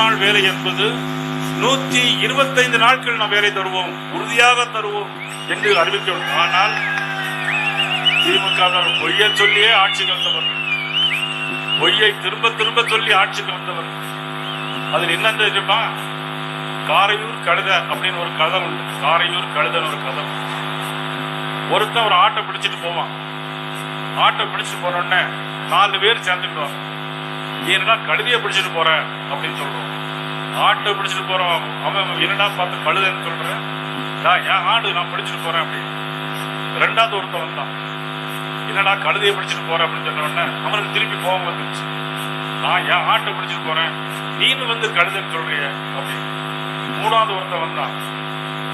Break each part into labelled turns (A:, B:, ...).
A: நாள் வேலை என்பது நூத்தி இருபத்தைந்து நாட்கள் நாம் வேலை தருவோம் உறுதியாக தருவோம் என்று அறிவிக்க ஆனால் திமுக பொய்யை சொல்லியே ஆட்சிக்கு வந்தவர்கள் பொய்யை திரும்ப திரும்ப சொல்லி ஆட்சிக்கு வந்தவர் அதில் என்ன தெரியுமா? காரையூர் கழுத அப்படின்னு ஒரு கதை உண்டு. காரையூர் கழுதன்னு ஒரு கதை. ஒருத்தன் ஒரு ஆட்டை பிடிச்சிட்டு போவான். ஆட்டை பிடிச்சிட்டு போனோடனே நாலு பேர் சேர்ந்துக்கிடுவாங்க. நீ என்னடா கழுதியை பிடிச்சிட்டு போற அப்படின்னு சொல்லுவோம். ஆட்டை பிடிச்சிட்டு போறோம். அவன் என்னடா பார்த்து கழுதன்னு சொல்றேன் நான் என் ஆடு நான் பிடிச்சிட்டு போறேன் அப்படின்னு ரெண்டாவது ஒருத்தன் வந்தான். என்னடா கழுதையை பிடிச்சிட்டு போற அப்படின்னு சொன்ன உடனே அவனுக்கு திருப்பி கோபம் வந்துருச்சு. நான் என் ஆட்டை பிடிச்சிட்டு போறேன்? நீனு வந்து கழுதைன்னு சொல்றிய அப்படின்னு மூணாவது ஒருத்தன் வந்தான்.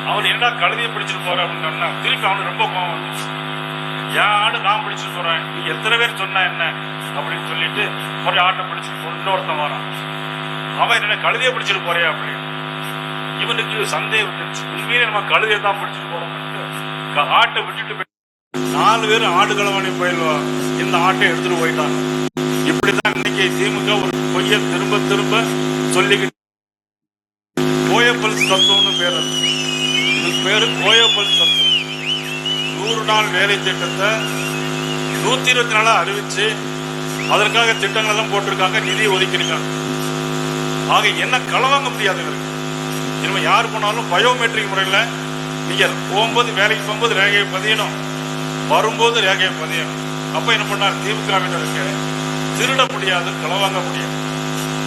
A: அவன் என்னடா கழுதையை பிடிச்சிட்டு போற? அப்படின்னு சொன்னா திருப்பி அவனுக்கு ரொம்ப கோபம் வந்துச்சு என் ஆடு நான் பிடிச்சிட்டு போறேன்? நீ எத்தனை பேர் சொன்ன என்ன? அப்படின்னு சொல்லிட்டு ஒரு ஆட்டை பிடிச்சிட்டு இன்னொருத்தன் வரான். அவன் என்ன கழுதையை பிடிச்சிட்டு போறியா அப்படின்னு. இவனுக்கு சந்தேகம் வந்துருச்சு. உண்மையிலே நம்ம கழுதையை தான் பிடிச்சிட்டு போறோம் ஆட்டை விட்டுட்டு நாலு பேர் ஆடு களவாணி போயிடுவா இந்த ஆட்டை எடுத்துட்டு போயிட்டாங்க இப்படிதான் இன்னைக்கு திமுக ஒரு பொய்ய திரும்ப திரும்ப சொல்லிக்கிட்டு கோயப்பல் சத்தம்னு பேர் அது. இதுக்கு பேரு கோயப்பல் சத்தம். நூறு நாள் வேலை திட்டத்தை நூத்தி இருபத்தி நாலா அறிவிச்சு அதற்காக திட்டங்கள் எல்லாம் போட்டிருக்காங்க நிதி ஒதுக்கியிருக்காங்க. ஆக என்ன களவாங்க முடியாது இவருக்கு. இனிமே யார் போனாலும் பயோமெட்ரிக் முறையில் நீங்கள் போகும்போது வேலைக்கு போகும்போது ரேகையை பதியணும். வரும்போது ரேகையை பதியணும். அப்போ என்ன பண்ணார்? திமுகவினருக்கு திருட முடியாது களவாங்க முடியாது.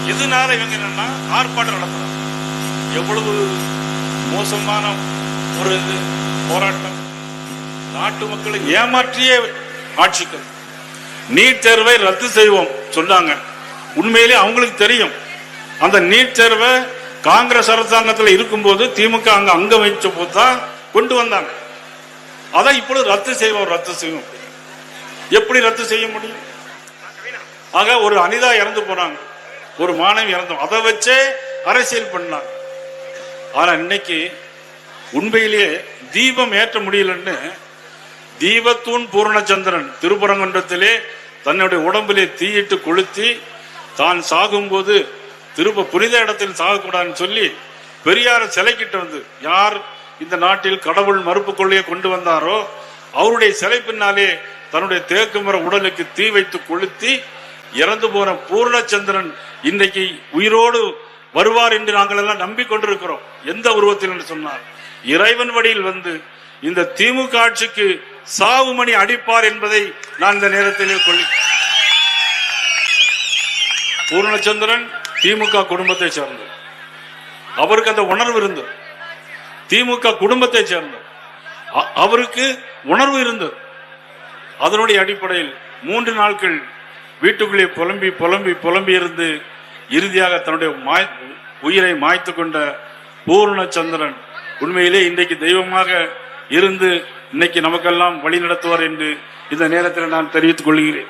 A: இதனால இவங்க என்னன்னா ஆர்ப்பாட்டம் நடத்துறாங்க. எவ்வளவு மோசமான ஒரு இது போராட்டம். நாட்டு மக்களை ஏமாற்றியே ஆட்சிக்கு. நீட் தேர்வை ரத்து செய்வோம் சொன்னாங்க. உண்மையிலே அவங்களுக்கு தெரியும். அந்த நீட் தேர்வை காங்கிரஸ் அரசாங்கத்தில் இருக்கும்போது திமுக அங்க அங்க வச்ச போது தான் கொண்டு வந்தாங்க. அதை இப்பொழுது ரத்து செய்வோம் ரத்து செய்வோம். எப்படி ரத்து செய்ய முடியும்? ஆக ஒரு அனிதா இறந்து போனாங்க. ஒரு மாணவி இறந்தோம் அதை வச்சே அரசியல் பண்ணாங்க. ஆனா இன்னைக்கு உண்மையிலேயே தீபம் ஏற்ற முடியலன்னு தீபத்தூண் பூரணச்சந்திரன் திருப்பரங்குன்றத்திலே தன்னுடைய உடம்பிலே தீயிட்டு கொளுத்தி தான் சாகும்போது திரும்ப புனித இடத்தில் சாகக்கூடாதுன்னு சொல்லி பெரியார சிலைக்கிட்ட வந்து யார் இந்த நாட்டில் கடவுள் மறுப்பு கொள்ளைய கொண்டு வந்தாரோ அவருடைய சிலை பின்னாலே தன்னுடைய தேக்கு மர உடலுக்கு தீ வைத்து கொளுத்தி இறந்து போன பூர்ணச்சந்திரன் இன்றைக்கு உயிரோடு வருவார் என்று நாங்கள் எல்லாம் நம்பிக்கொண்டிருக்கிறோம். எந்த உருவத்தில் என்று சொன்னார் இறைவன் வழியில் வந்து இந்த திமுக ஆட்சிக்கு சாவு மணி அடிப்பார் என்பதை நான் இந்த நேரத்திலே கொள்ளி பூர்ணச்சந்திரன் திமுக குடும்பத்தை சேர்ந்தவர் அவருக்கு அந்த உணர்வு இருந்தது. திமுக குடும்பத்தை சேர்ந்தவர் அ- அவருக்கு உணர்வு இருந்தது. அதனுடைய அடிப்படையில் மூன்று நாட்கள் வீட்டுக்குள்ளே புலம்பி புலம்பி புலம்பி இருந்து இறுதியாக தன்னுடைய மாய்- உயிரை மாய்த்து கொண்ட பூர்ணச்சந்திரன் உண்மையிலே இன்றைக்கு தெய்வமாக இருந்து இன்னைக்கு நமக்கெல்லாம் வழி நடத்துவார் என்று இந்த நேரத்தில் நான் தெரிவித்துக் கொள்கிறேன்.